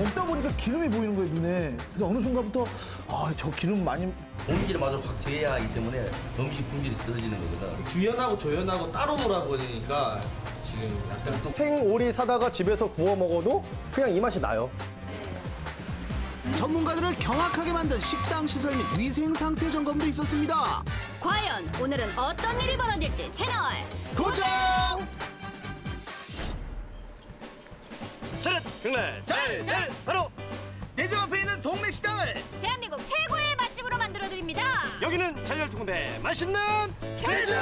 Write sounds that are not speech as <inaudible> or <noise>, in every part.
먹다 보니까 기름이 보이는 거예요, 눈에. 그래서 어느 순간부터, 아, 저 기름 많이. 본질을 마저 확 제해야 하기 때문에 음식 품질이 떨어지는 거거든. 주연하고 조연하고 따로 놀아버리니까 지금 약간 또 생오리 사다가 집에서 구워 먹어도 그냥 이 맛이 나요. 전문가들을 경악하게 만든 식당 시설 및 위생 상태 점검도 있었습니다. 과연 오늘은 어떤 일이 벌어질지 채널 고정! 경례 잘될 바로 내 집 앞에 있는 동네 식당을 대한민국 최고의 맛집으로 만들어 드립니다. 여기는 잘열특군대 맛있는 제주!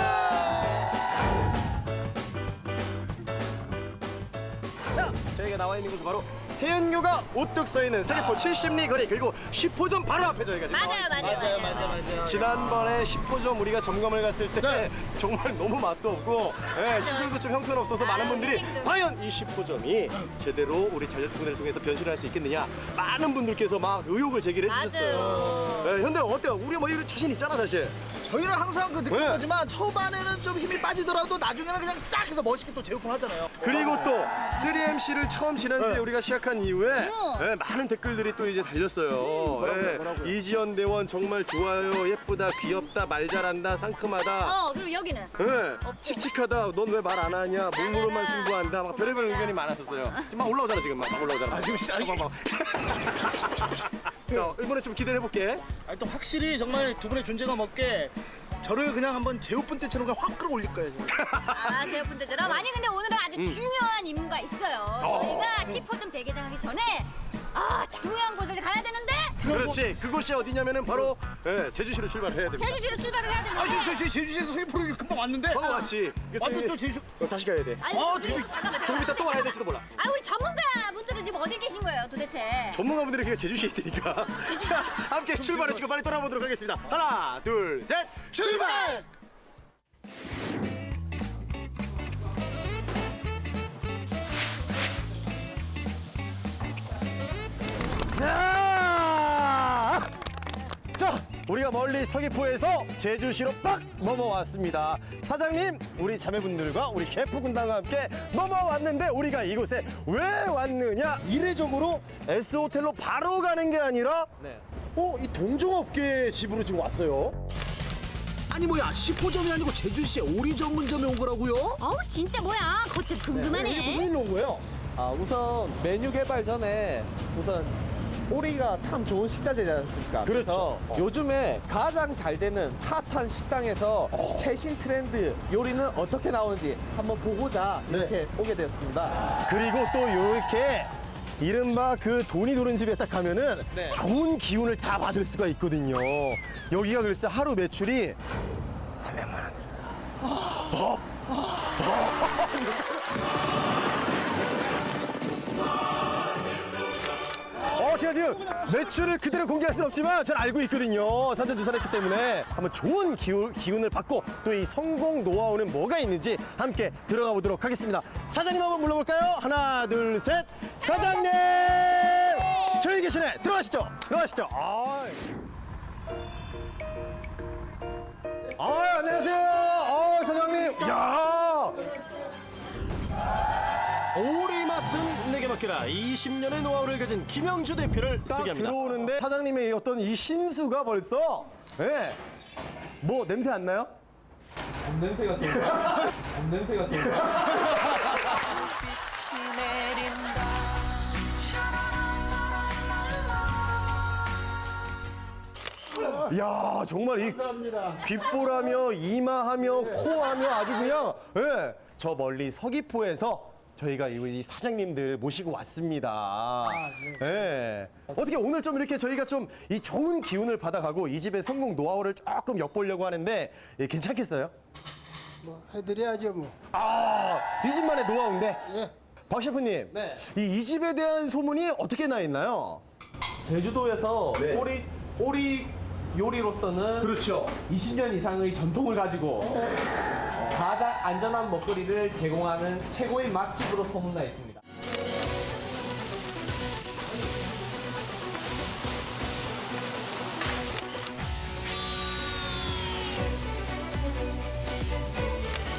저희가 나와 있는 곳은 바로 세연교가 우뚝 서 있는 세계포 70리 거리 그리고 10호점 바로 앞에 저희가 지금 나와 맞아요, 맞아요, 맞아요. 맞아요. 지난번에 10호점 우리가 점검을 갔을 때 네. <laughs> 정말 너무 맛도 없고 예, 시설도 좀 형편없어서 많은 아, 분들이 선생님도. 과연 이 10호점이 제대로 우리 잘잘특군대를 통해서 변신할 수 있겠느냐 많은 분들께서 막 의혹을 제기를 해주셨어요. 맞아요. 예, 현대 어때요? 우리 뭐 이런 자신 있잖아 사실. 저희는 항상 그 느끼는 네. 거지만 초반에는 좀 힘이 빠지더라도 나중에는 그냥 딱 해서 멋있게 또 재오픈 하잖아요. 그리고 또 3MC를 처음 지난주에 네. 우리가 시작한 이후에 어. 예, 많은 댓글들이 또 이제 달렸어요. 예, 이지연 대원 정말 좋아요, 예쁘다, 귀엽다, 말 잘한다, 상큼하다. 어, 그리고 여기는 예, 칙칙하다. 넌 왜 말 안 하냐? 몸으로만 하나. 승부한다. 막 별의별 의견이 많았었어요. 지금 막 올라오잖아 지금 막, 막 올라오잖아. 아 지금 시작. 막, 막. <laughs> 자, 이번에 좀 기대해 볼게. 아니, 또 확실히 정말 두 분의 존재가 먹게 저를 그냥 한번 재오픈 때처럼 그냥 확 끌어올릴 거예요. 지금. 아, 제어분들 처럼 아니 근데 오늘은 아주 음. 중요한 임무가 있어요. 저희가 10호점 재개장하기 전에 아, 중요한 곳을 가야 되는데 그렇지. 그곳이 어디냐면은 바로 예, 제주시로 출발해야 됩니다. 제주시로 출발을 해야 되는데 아 지금 저, 저 제주시에서 소개프로 금방 왔는데. 방금 왔지. 이거 아, 또, 저기- 또 제주. 어, 다시 가야 돼. 아니, 아, 우리- 저기- 잠깐만, 이따 또. 와야 될지도 몰라. 아, 우리 전문가 지금 어디 계신 거예요, 도대체? 전문가분들이 그냥 제주시에 있으니까. 자, 함께 출발해 지금 빨리 떠나보도록 하겠습니다. 하나, 둘, 셋, 출발! 자! 자, 우리가 멀리 서귀포에서 제주시로 빡 넘어왔습니다. 사장님, 우리 자매분들과 우리 셰프 군단과 함께 넘어왔는데 우리가 이곳에 왜 왔느냐? 이례적으로 S호텔로 바로 가는 게 아니라 어, 이 동종업계 집으로 지금 왔어요. 아니 뭐야 10호점이 아니고 제주시에 오리 전문점에 온 거라고요? 어우, 진짜 뭐야? 거참 이게 궁금하네. 무슨 일로 온 거예요? 아 우선 메뉴 개발 전에 우선 오리가 참 좋은 식자재지 않습니까? 그렇죠. 그래서 요즘에 가장 잘 되는 핫한 식당에서 최신 트렌드 요리는 어떻게 나오는지 한번 보고자 이렇게 오게 되었습니다. 그리고 또 이렇게 이른바 그 돈이 도는 집에 딱 가면은 네. 좋은 기운을 다 받을 수가 있거든요. 여기가 글쎄 하루 매출이 300만 원. 어, 제가 지금 매출을 그대로 공개할 수는 없지만 전 알고 있거든요. 사전 조사를 했기 때문에 한번 좋은 기운, 기운을 받고 또 이 성공 노하우는 뭐가 있는지 함께 들어가 보도록 하겠습니다. 사장님 한번 불러볼까요? 하나, 둘, 셋. 사장님! 저희 계시네. 들어가시죠. 들어가시죠. 아, 아 안녕하세요. 아, 사장님. 야 오리 맛은 내게 맡겨라. 20년의 노하우를 가진 김영주 대표를 소개합니다. 들어오는데 사장님의 어떤 이 신수가 벌써 예. 뭐 냄새 안 나요? 냄새가 또 냄새가 또야 정말 이 귓볼하며 이마하며 코하며 아주 그냥 예. 저 멀리 서귀포에서 저희가 이 사장님들 모시고 왔습니다. 예. 어떻게 오늘 좀 이렇게 저희가 좀 이 좋은 기운을 받아가고 이 집의 성공 노하우를 조금 엿보려고 하는데 예, 괜찮겠어요? 해드려야죠 뭐. 아, 이 집만의 노하우인데. 예. 박 셰프님, 네. 이, 이 집에 대한 소문이 어떻게 나 있나요? 제주도에서 네. 오리 오리 요리로서는 그렇죠. 20년 이상의 전통을 가지고 가장 안전한 먹거리를 제공하는 최고의 맛집으로 소문나 있습니다.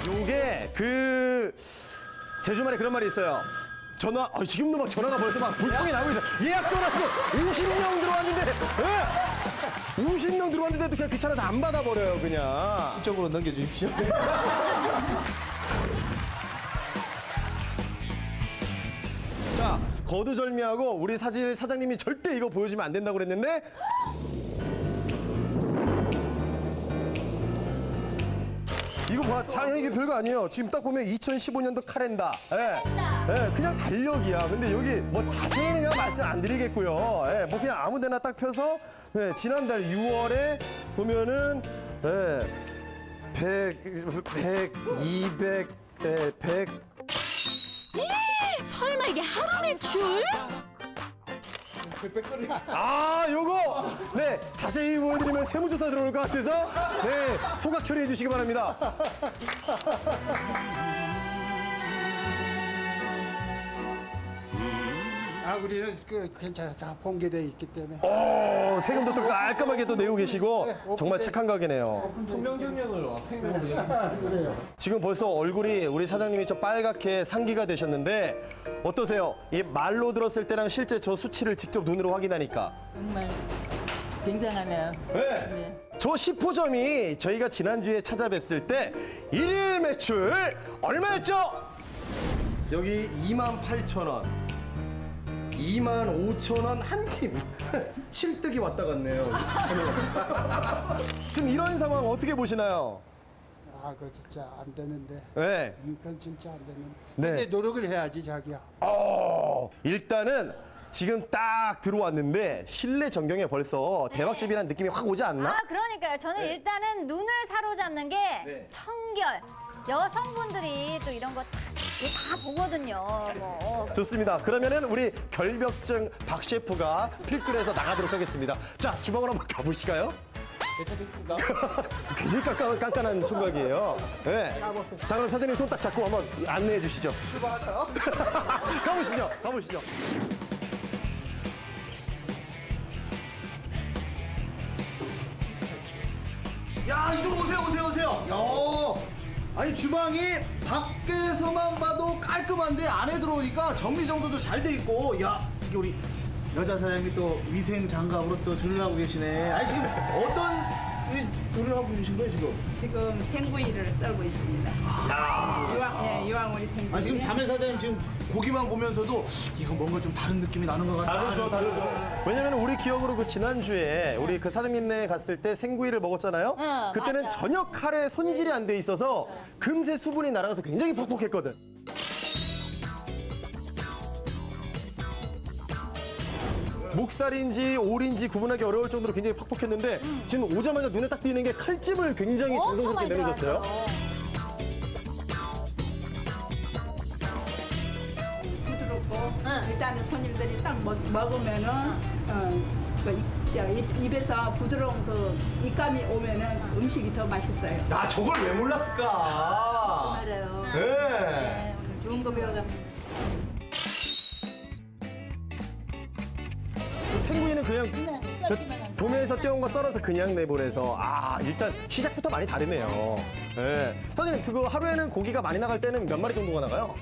요게 그 제주말에 그런 말이 있어요. 전화, 아, 지금도 막 전화가 벌써 막 불통이 나고 있어. 예약 전화 수 50명 들어왔는데, 예? 50명 들어왔는데도 그냥 귀찮아서 안 받아버려요, 그냥. 이쪽으로 넘겨주십시오. <laughs> 자, 거두절미하고 우리 사실 사장님이 절대 이거 보여주면 안 된다고 그랬는데 이거 봐, 자, 이게 별거 아니에요. 지금 딱 보면 2015년도 카렌다. 예. 예, 그냥 달력이야. 근데 여기 뭐 자세히는 그냥 말씀 안 드리겠고요. 예, 뭐 그냥 아무 데나 딱 펴서 예, 지난달 6월에 보면은 예, 100, 100, 200, 예, 100, 설마 이게 하루 매출? 아, 요거! 네, 자세히 보여드리면 세무조사 들어올 것 같아서, 네, 소각 처리해 주시기 바랍니다. 아 우리는 그 괜찮아 다 본게돼 있기 때문에 오, 세금도 또 깔끔하게 또 내고 계시고, 정말 착한 가게네요. 분명 경영을 생명으로 지금 벌써 얼굴이 우리 사장님이 좀 빨갛게 상기가 되셨는데, 어떠세요? 이 말로 들었을 때랑 실제 저 수치를 직접 눈으로 확인하니까. 정말 굉장하네요. 네. 저 10호점이 저희가 지난주에 찾아뵙을 때 일일 매출 얼마였죠? 여기 2만 8천 원, 2만 5천 원 한 팀. <laughs> 칠득이 왔다 갔네요. <laughs> 지금 이런 상황 어떻게 보시나요? 아 그거 진짜 안 되는데 네. 이건 진짜 안 되는데 네. 근데 노력을 해야지 자기야 어, 일단은 지금 딱 들어왔는데 실내 전경에 벌써 대박집이라는 느낌이 확 오지 않나? 아 그러니까요. 저는 일단은 눈을 사로잡는 게 네. 청결. 여성분들이 또 이런 거다 보거든요. 뭐 어, 좋습니다. 그러면은 우리 결벽증 박 셰프가 필두해서 나가도록 하겠습니다. 자, 주방으로 한번 가보실까요? 괜찮겠습니다. <laughs> 굉장히 깐깐, 깐깐한 총각이에요. 네. 자, 그럼 사장님 손 딱 잡고 한번 안내해 주시죠. 출발할까요? <laughs> 가보시죠. 가보시죠. 야, 이쪽으로 오세요, 오세요, 오세요. 야, 아니 주방이 밖에서만 봐도 깔끔한데 안에 들어오니까 정리 정도도 잘 돼 있고, 야, 특히 우리 여자 사장님이 또 위생 장갑으로 또 조리를 하고 계시네. 아니 지금 어떤 이 요리를 하고 계신 거예요 지금? 지금 생구이를 썰고 있습니다. 유황, 예, 유황오리 생구이. 아 지금 자매 사장님 지금 고기만 보면서도 이거 뭔가 좀 다른 느낌이 나는 것 같아. 다르죠, 다르죠. 왜냐면 우리 기억으로 그 지난주에 우리 그 사장님네 갔을 때 생구이를 먹었잖아요. 응, 그때는 맞아. 전혀 칼에 손질이 안 돼 있어서 금세 수분이 날아가서 굉장히 퍽퍽했거든. 목살인지 오리인지 구분하기 어려울 정도로 굉장히 퍽퍽했는데 지금 오자마자 눈에 딱 띄는 게 칼집을 굉장히 엄청 정성스럽게 많이 내려줬어요. 들어가죠. 부드럽고 응. 일단은 손님들이 딱 먹, 먹으면은 어, 그 입, 저, 입, 입에서 부드러운 그 입감이 오면은 음식이 더 맛있어요. 야 저걸 왜 몰랐을까? 맞아요. 네. 오늘 좋은 거 배워갑니다. 생구이는 그냥 도매에서 떼온 거 썰어서 그냥 내보내서 아 일단 시작부터 많이 다르네요. 네. 사장님 그거 하루에는 고기가 많이 나갈 때는 몇 마리 정도가 나가요?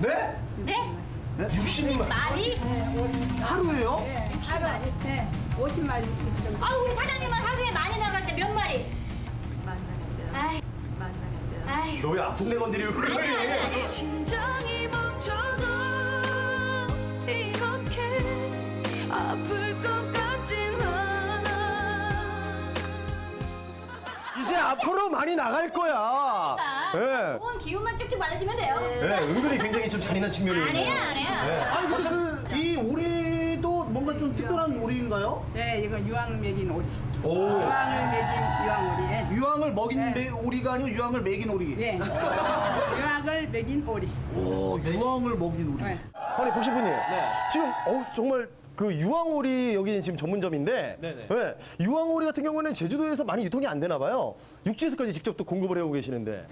네? 네? 60만 말이? 하루에요? 하루 안에 네, 50마리 정도 아 우리 사장님은 하루에 많이 나갈 너 왜 아픈 데 건드리고 그래? 심장이 멈춰도 이렇게 아플 것 같진 않아 이제 앞으로 많이 나갈 거야. 네. 좋은 기운만 쭉쭉 받으시면 돼요. 네, 은근히 굉장히 좀 잔인한 측면이 있네요. 아니야 아니야. 아니 근데 그이 뭔가 좀 특별한 오리인가요? 네, 이건 유황을 먹인 오리. 오. 유황을 먹인 유황오리에. 유황을 먹인 네. 매- 오리가 아니고 유황을 먹인 오리. 예. 유황을 먹인 오리. 오, 유황을 먹인 오리. 네. 아니 복시부님 지금 어 정말 그 유황오리 여기 지금 전문점인데 네네. 네, 유황오리 같은 경우는 제주도에서 많이 유통이 안 되나 봐요. 육지에서까지 직접 또 공급을 해오고 계시는데.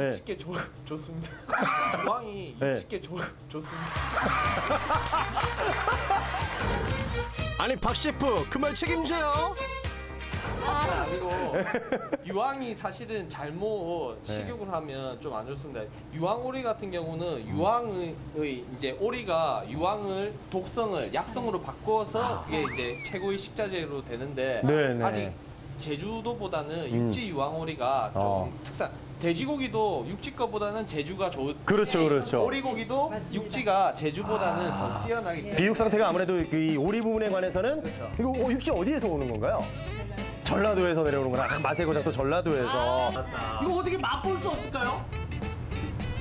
네. 육지게 좋, 좋습니다. 유황이 네. 육지게 좋, 좋습니다. 아니 박 셰프 그 말 책임져요. 아니고 유황이 사실은 잘못 식욕을 하면 좀 안 좋습니다. 유황 오리 같은 경우는 유황의 이제 오리가 유황을 독성을 약성으로 바꿔서 그게 이제 최고의 식자재로 되는데 네, 네. 아직 제주도보다는 육지 유황오리가 좀 어. 특산. 돼지고기도 육지 거보다는 제주가 좋. 그렇죠, 그렇죠. 오리고기도 육지가 제주보다는 더 뛰어나기 때문에. 비육 상태가 아무래도 그이 오리 부분에 관해서는 그렇죠. 이거 어, 육지 어디에서 오는 건가요? 전라도에서 내려오는구나. 아, 마세 고장도 전라도에서. 이거 어떻게 맛볼 수 없을까요?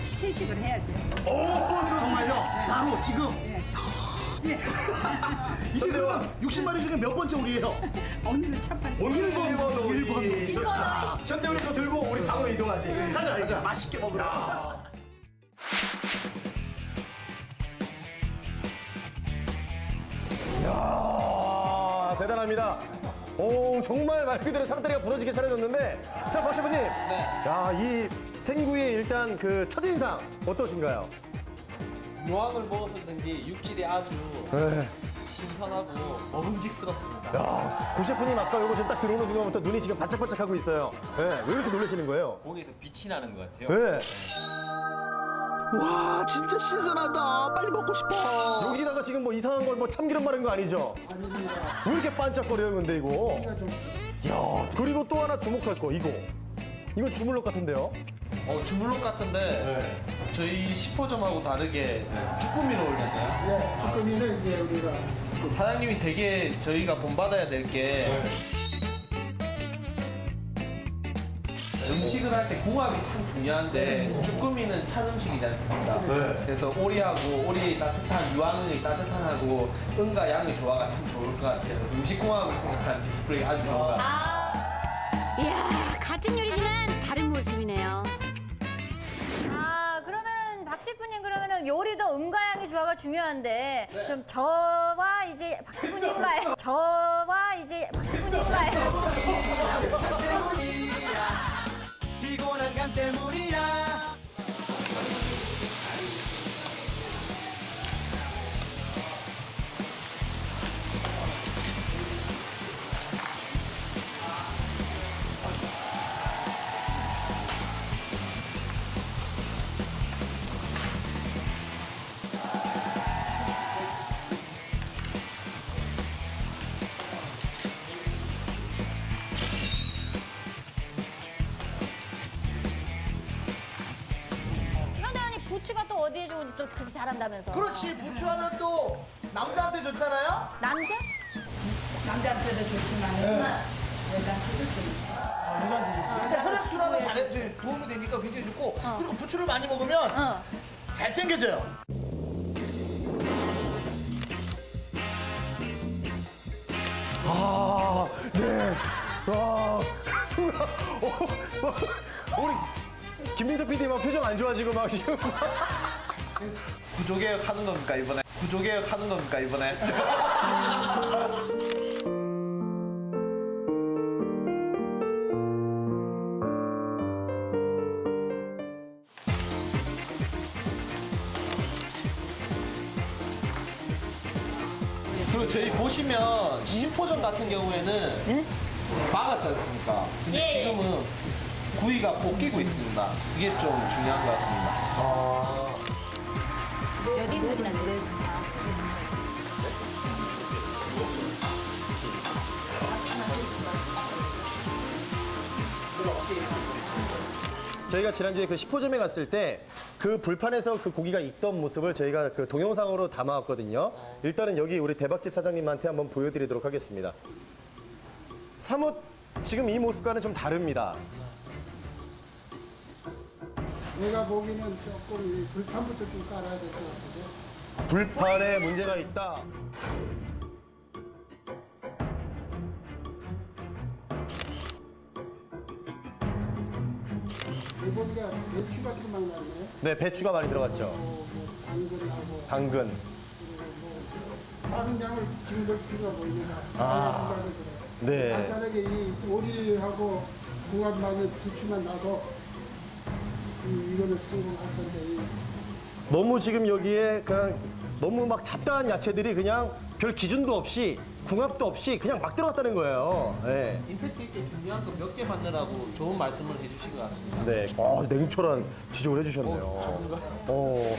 시식을 해야죠. 정말요? 바로 지금. <laughs> 이게 그러면 60마리 중에 몇 번째 오리예요? <laughs> 오늘은 첫 번째. 오늘 1번, 1번. 좋다. 현대 우리 거 들고 이동하지. 가자, 가자. 맛있게 먹으러. 이야, 대단합니다. 오, 정말 말 그대로 상다리가 부러지게 차려졌는데. 자, 박 셰프님. 야, 이 생구의 일단 그 첫인상 어떠신가요? 유황을 먹었었는지 육질이 아주 네. 신선하고 먹음직스럽습니다. 야, 고 셰프님 아까 이거 지금 딱 들어오는 순간부터 눈이 지금 반짝반짝하고 있어요. 네, 왜 이렇게 놀라시는 거예요? 고기에서 빛이 나는 것 같아요. 네. 와, 진짜 신선하다. 빨리 먹고 싶어. 여기다가 지금 뭐 이상한 걸 뭐 참기름 바른 거 아니죠? 왜 이렇게 반짝거려요, 근데 이거? 야, 그리고 또 하나 주목할 거, 이거. 이건 주물럭 같은데요? 어, 주물럭 같은데 저희 10호점하고 다르게 쭈꾸미를 올렸네요. 예, 쭈꾸미는 이제 우리가 사장님이 되게 저희가 본받아야 될 게 음식을 할 때 궁합이 참 중요한데 쭈꾸미는 찬 음식이지 않습니까? 그래서 오리하고 오리 따뜻한 유황의 따뜻한하고 은과 양의 조화가 참 좋을 것 같아요. 음식 궁합을 생각하는 디스플레이 아주 좋은 것 같아요. 아, 이야, 같은 요리지만 다른 모습이네요. 아, 그러면 박 셰프님 그러면은 요리도 음과양의 조화가 중요한데 그럼 저와 이제 박 셰프님과의 저와 이제 박 셰프님과의 <laughs> 피곤한 감 때문이 그렇지, 부추하면 또 남자한테 좋잖아요? 남자? 남자한테도 좋지만 여자한테도 좋고. 근데 혈액순환은 잘 이제 도움이 되니까 굉장히 좋고 그리고 부추를 많이 먹으면 어. 잘생겨져요. 아, 네. 와, 순간, 어, 어, 우리 김민석 PD 막 표정 안 좋아지고 막 지금. 구조개혁 하는 겁니까 이번에? 구조개혁 하는 겁니까 이번에? <laughs> 그리고 저희 보시면 신포점 같은 경우에는 막았지 않습니까? 근데 예, 예. 지금은 구이가 볶이고 있습니다. 그게 좀 중요한 것 같습니다. 몇 인분이나 돼요? 저희가 지난주에 그 10호점에 갔을 때 그 불판에서 그 고기가 익던 모습을 저희가 그 동영상으로 담아왔거든요. 일단은 여기 우리 대박집 사장님한테 한번 보여드리도록 하겠습니다. 사뭇 지금 이 모습과는 좀 다릅니다. 내가 보기는 조금 이 불판부터 좀 깔아야 될 것 같은데. 불판에 문제가 있다. 내 보니까 배추 같은 거 많이 나네. 네, 배추가 많이 들어갔죠. 뭐, 뭐 당근하고 당근. 다른 양을 넣을 필요가 보이니까. 아. 네. 간단하게 이 오리하고 궁합 나는 부추만 나도 이- 이거는 성공할 건데 이 너무 지금 여기에 그냥 너무 막 잡다한 야채들이 그냥 별 기준도 없이 궁합도 없이 그냥 막 들어갔다는 거예요. 네. 임팩트 있게 중요한 거 몇 개 받느라고 좋은 말씀을 해주신 것 같습니다. 네. 어, 냉철한 지적을 해주셨네요. 어.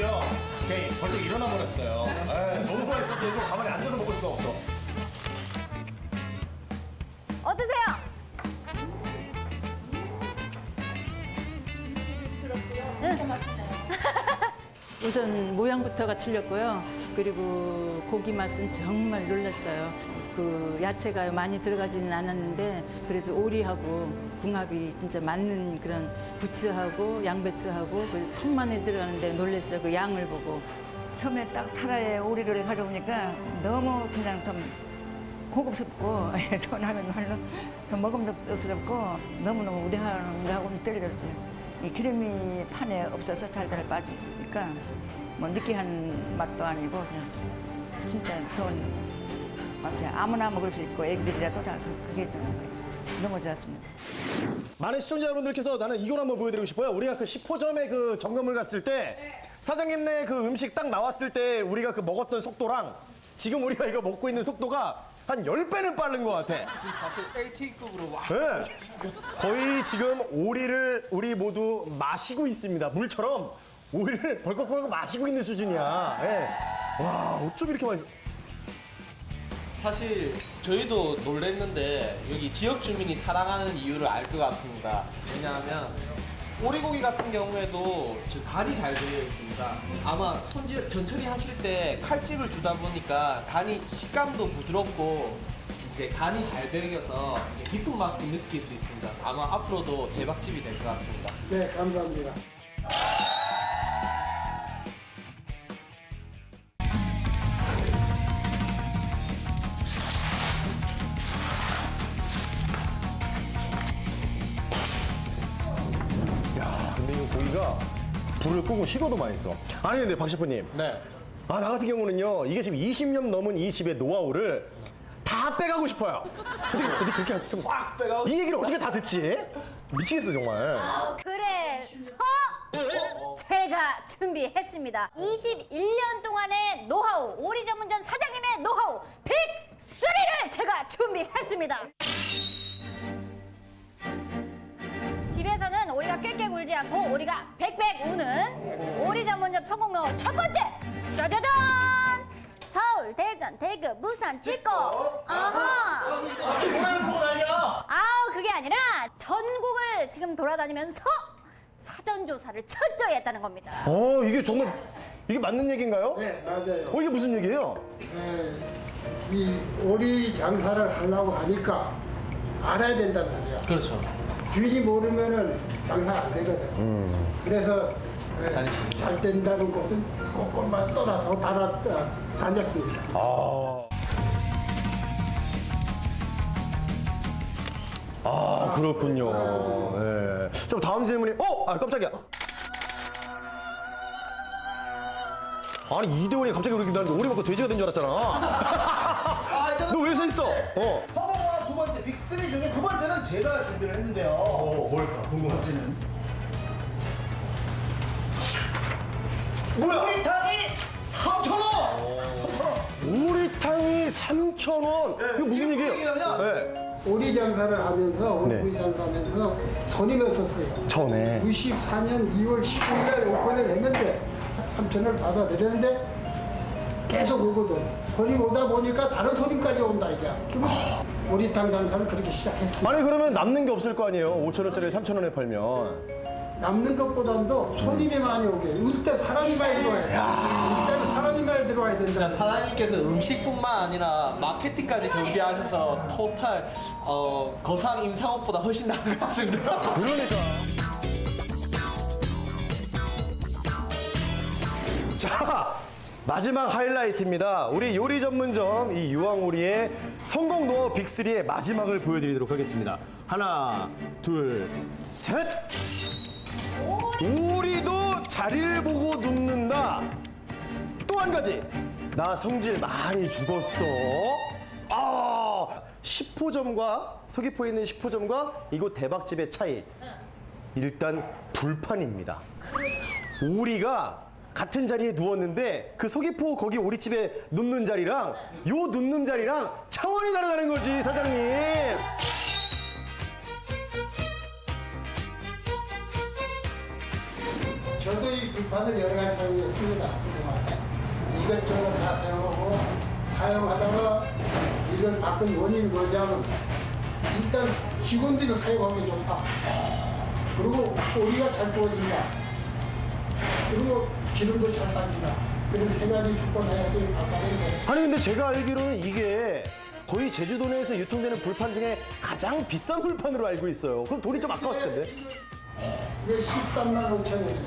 저도요. 괜히 벌떡 일어나 버렸어요. 네, 너무 맛있어서 이거 가만히 앉아서 먹을 수가 없어. 어떠세요? 우선 모양부터가 틀렸고요. 그리고 고기 맛은 정말 놀랐어요. 그 야채가 많이 들어가지는 않았는데 그래도 오리하고 궁합이 진짜 맞는 그런 부추하고 양배추하고 그 통마늘 들어가는데 놀랐어요. 그 양을 보고. 처음에 딱 차라리 오리를 가져오니까 너무 그냥 좀 고급스럽고 <laughs> 전하는 말로 좀 먹음직스럽고 너무너무 우리하는 우리하고는 떨렸어요. 이 기름이 판에 없어서 잘잘 빠지니까 뭐 느끼한 맛도 아니고 그냥 진짜 좋은 맛이야. 아무나 먹을 수 있고 애기들이라도 다 그- 그게 좀 너무 좋았습니다. 많은 시청자 여러분들께서 나는 이걸 한번 보여드리고 싶어요. 우리가 그 10호점에 그 점검을 갔을 때 사장님네 그 음식 딱 나왔을 때 우리가 그 먹었던 속도랑 지금 우리가 이거 먹고 있는 속도가 한 10배는 빠른 것 같아. 지금 사실 LTE급으로 와. 네. 거의 지금 오리를 우리 모두 마시고 있습니다. 물처럼 오리를 벌컥벌컥 마시고 있는 수준이야. 예. 와, 어쩜 이렇게 맛있어. 사실 저희도 놀랬는데 여기 지역 주민이 사랑하는 이유를 알 것 같습니다. 왜냐하면 오리고기 같은 경우에도 저 간이 잘 되어 있습니다. 아마 손질 전처리 하실 때 칼집을 주다 보니까 간이 식감도 부드럽고 이제 간이 잘 배겨서 깊은 맛도 느낄 수 있습니다. 아마 앞으로도 대박집이 될 것 같습니다. 네, 감사합니다. 불을 끄고 식어도 맛있어. 아니, 근데 박 셰프님. 네. 아, 나 같은 경우는요, 이게 지금 20년 넘은 이 집의 노하우를 다 빼가고 싶어요. 어떻게, 어떻게 그렇게 싹 빼가고 이 얘기를 어떻게 다 듣지? 미치겠어, 정말. 그래서 제가 준비했습니다. 21년 동안의 노하우, 오리 전문점 사장님의 노하우 빅3를 제가 준비했습니다. 굴지 않고 오리가 백백 우는 오리 전문점 성공 노하우 첫 번째 짜자잔 서울, 대전, 대구, 부산 찍고 아하 아우 그게 아니라 전국을 지금 돌아다니면서 사전 조사를 철저히 했다는 겁니다. 어, 이게 정말, 이게 맞는 얘기인가요? 네, 맞아요. 어, 이게 무슨 얘기예요? 네, 이 오리 장사를 하려고 하니까 알아야 된단 말이야. 그렇죠. 주인이 모르면은 장사 안 되거든. 그래서 예, 잘 된다는 것은 꼼꼼만 떠나서 달아 다녔습니다. 아. 아, 그렇군요. 예. 좀 다음 질문이, 어! 아, 깜짝이야. 아니, 이대원이 갑자기 그러긴 하는데 오리 먹고 돼지가 된 줄 알았잖아. <laughs> 아, 일단은 너왜 서 있어? 어. 성공 한두 번째 빅3 중에 두 번째는 제가 준비를 했는데요. 어, 뭘까? 궁금하지? 뭐야? 오리탕이 3,000원! 3,000원! 오리탕이 3,000원. 이거 무슨 얘기예요? 네. 오리 장사를 하면서 네. 오리 장사를 하면서 손님이 없었어요. 처음에. 94년 2월 19일 오픈을 했는데 3천을 받아들였는데 계속 오거든. 손님 오다 보니까 다른 손님까지 온다 이게. 면 오리탕 장사를 그렇게 시작했습니다. 아니, 그러면 남는 게 없을 거 아니에요? 5,000원짜리 3,000원에 팔면. 남는 것보다도 손님이 많이 오게. 우리 때 사람이 많이 들어와야 돼. 우리 때는 사람이 많이 들어와야 진짜 된다. 사장님께서 음식뿐만 아니라 마케팅까지 겸비하셔서 토탈 어, 거상 임상업보다 훨씬 나은 것 같습니다. 그러니까. <laughs> 자, 마지막 하이라이트입니다. 우리 요리 전문점 이 유황오리의 성공 노하우 빅3의 마지막을 보여드리도록 하겠습니다. 하나, 둘, 셋! 오리도 자리를 보고 눕는다. 또 한 가지. 나 성질 많이 죽었어. 아, 10호점과 서귀포에 있는 10호점과 이곳 대박집의 차이. 일단 불판입니다. 오리가 같은 자리에 누웠는데 그 서귀포 거기 오리집에 눕는 자리랑 요 눕는 자리랑 차원이 다르다는 거지 사장님. 저도 이 불판을 여러 가지 사용했습니다. 그동안에. 이것저것 다 사용하고 사용하다가 이걸 바꾼 원인이 뭐냐면 일단 직원들이 사용하기 좋다. 그리고 오리가 잘 구워진다. 그리고 기름도 잘 빠진다. 그런 세 가지 조건 하에서 이 바꿔는데 아니 근데 제가 알기로는 이게 거의 제주도 내에서 유통되는 불판 중에 가장 비싼 불판으로 알고 있어요. 그럼 돈이 좀 아까웠을 텐데. 이게 13만 5천 원이에요.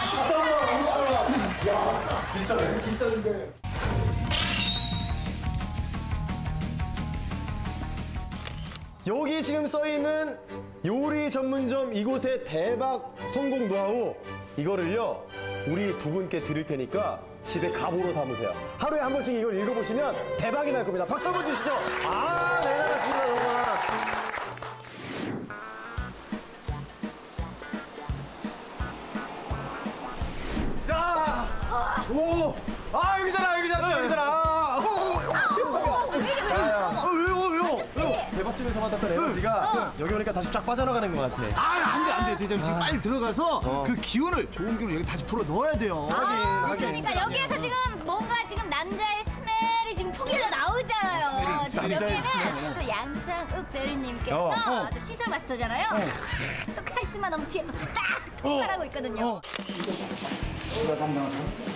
13만 5천 원. 야, 비싸네. 비싼 거예요. 여기 지금 써 있는 요리 전문점 이곳의 대박 성공 노하우 이거를요 우리 두 분께 드릴 테니까 집에 가보로 삼으세요. 하루에 한 번씩 이걸 읽어보시면 대박이 날 겁니다. 박수 한번 주시죠. 아, 네, 고맙습니다, 정말. 자, 오, 아 여기잖아, 여기잖아, 여기잖아. 받았던 에너지가 여기 오니까 다시 쫙 빠져나가는 것 같아. 아, 안 돼, 안 돼. 대장님 지금 빨리 들어가서 그 기운을, 좋은 기운을 여기 다시 불어 넣어야 돼요. 아, 그러니까 여기에서 지금 뭔가 지금 남자의 스멜이 지금 풍기져 나오잖아요. 지금 남자의 여기는 또 양상욱 대리님께서 어, 어. 또 시설 마스터잖아요. 또 카리스마 넘치게 또딱 통달하고 있거든요. 안녕하세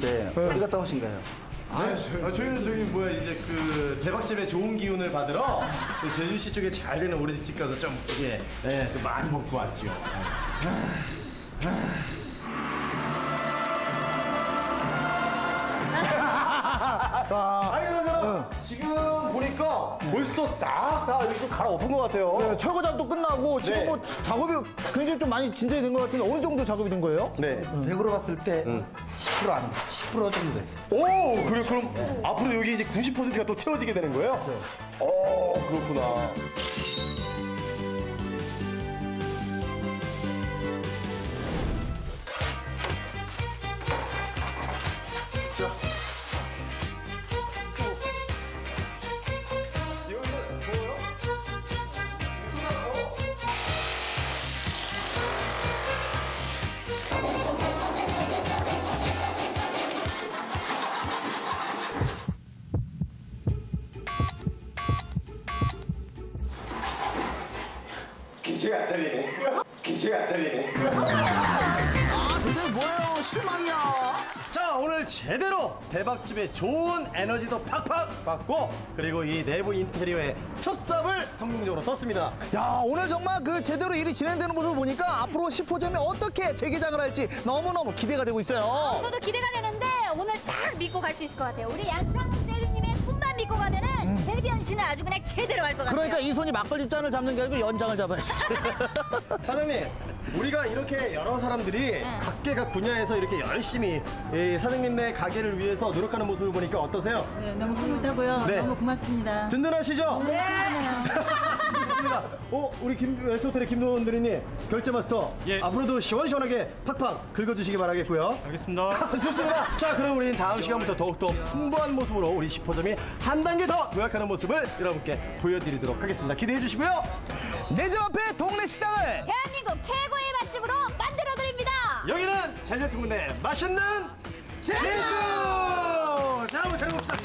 네. 어디 갔다 오신 거예요? 아, 저, 아, 저희는 저기 뭐야 이제 그 대박집의 좋은 기운을 받으러 그 제주시 쪽에 잘 되는 오리집 가서 좀 이게 예, 좀 많이 먹고 왔죠. 아니 그러면 지금 보니까 벌써 싹 다 여기서 갈아엎은 것 같아요. 네, 철거작도 끝나고 지금 네. 뭐 작업이 굉장히 좀 많이 진전이 된 것 같은데 어느 정도 작업이 된 거예요? 네. 100으로 봤을 때 10% 안, 10% 정도 됐어요. 오, 그래 그럼 앞으로 여기 이제 90%가 또 채워지게 되는 거예요? 어, 그렇구나. 자. 제대로 대박집의 좋은 에너지도 팍팍 받고 그리고 이 내부 인테리어의 첫 삽을 성공적으로 떴습니다. 야 오늘 정말 그 제대로 일이 진행되는 모습을 보니까 앞으로 10호점이 어떻게 재개장을 할지 너무너무 기대가 되고 있어요. 저도 기대가 되는데 오늘 딱 믿고 갈 수 있을 것 같아요. 우리 양상훈 대리님의 가면은 대변신을 아주 그냥 제대로 할 것 같아요. 그러니까 이 손이 막걸리 잔을 잡는 게 아니고 연장을 잡아야지. <laughs> 사장님 우리가 이렇게 여러 사람들이 각계각 분야에서 이렇게 열심히 이 사장님네 가게를 위해서 노력하는 모습을 보니까 어떠세요? 네, 너무 흐뭇하고요. 네. 너무 고맙습니다. 든든하시죠? 네. <laughs> 어, 우리 김, 에스호텔의 김동원 대리님, 결제 마스터. 앞으로도 시원시원하게 팍팍 긁어주시기 바라겠고요. 알겠습니다. <laughs> 좋습니다. 자, 그럼 우리는 다음 시간부터 더욱더 풍부한 모습으로 우리 10호점이 한 단계 더 도약하는 모습을 여러분께 보여드리도록 하겠습니다. 기대해 주시고요. 내 집 앞에 동네 식당을 대한민국 최고의 맛집으로 만들어드립니다. 여기는 잘잘특군의 맛있는 제주! 자, 한번 잘 봅시다.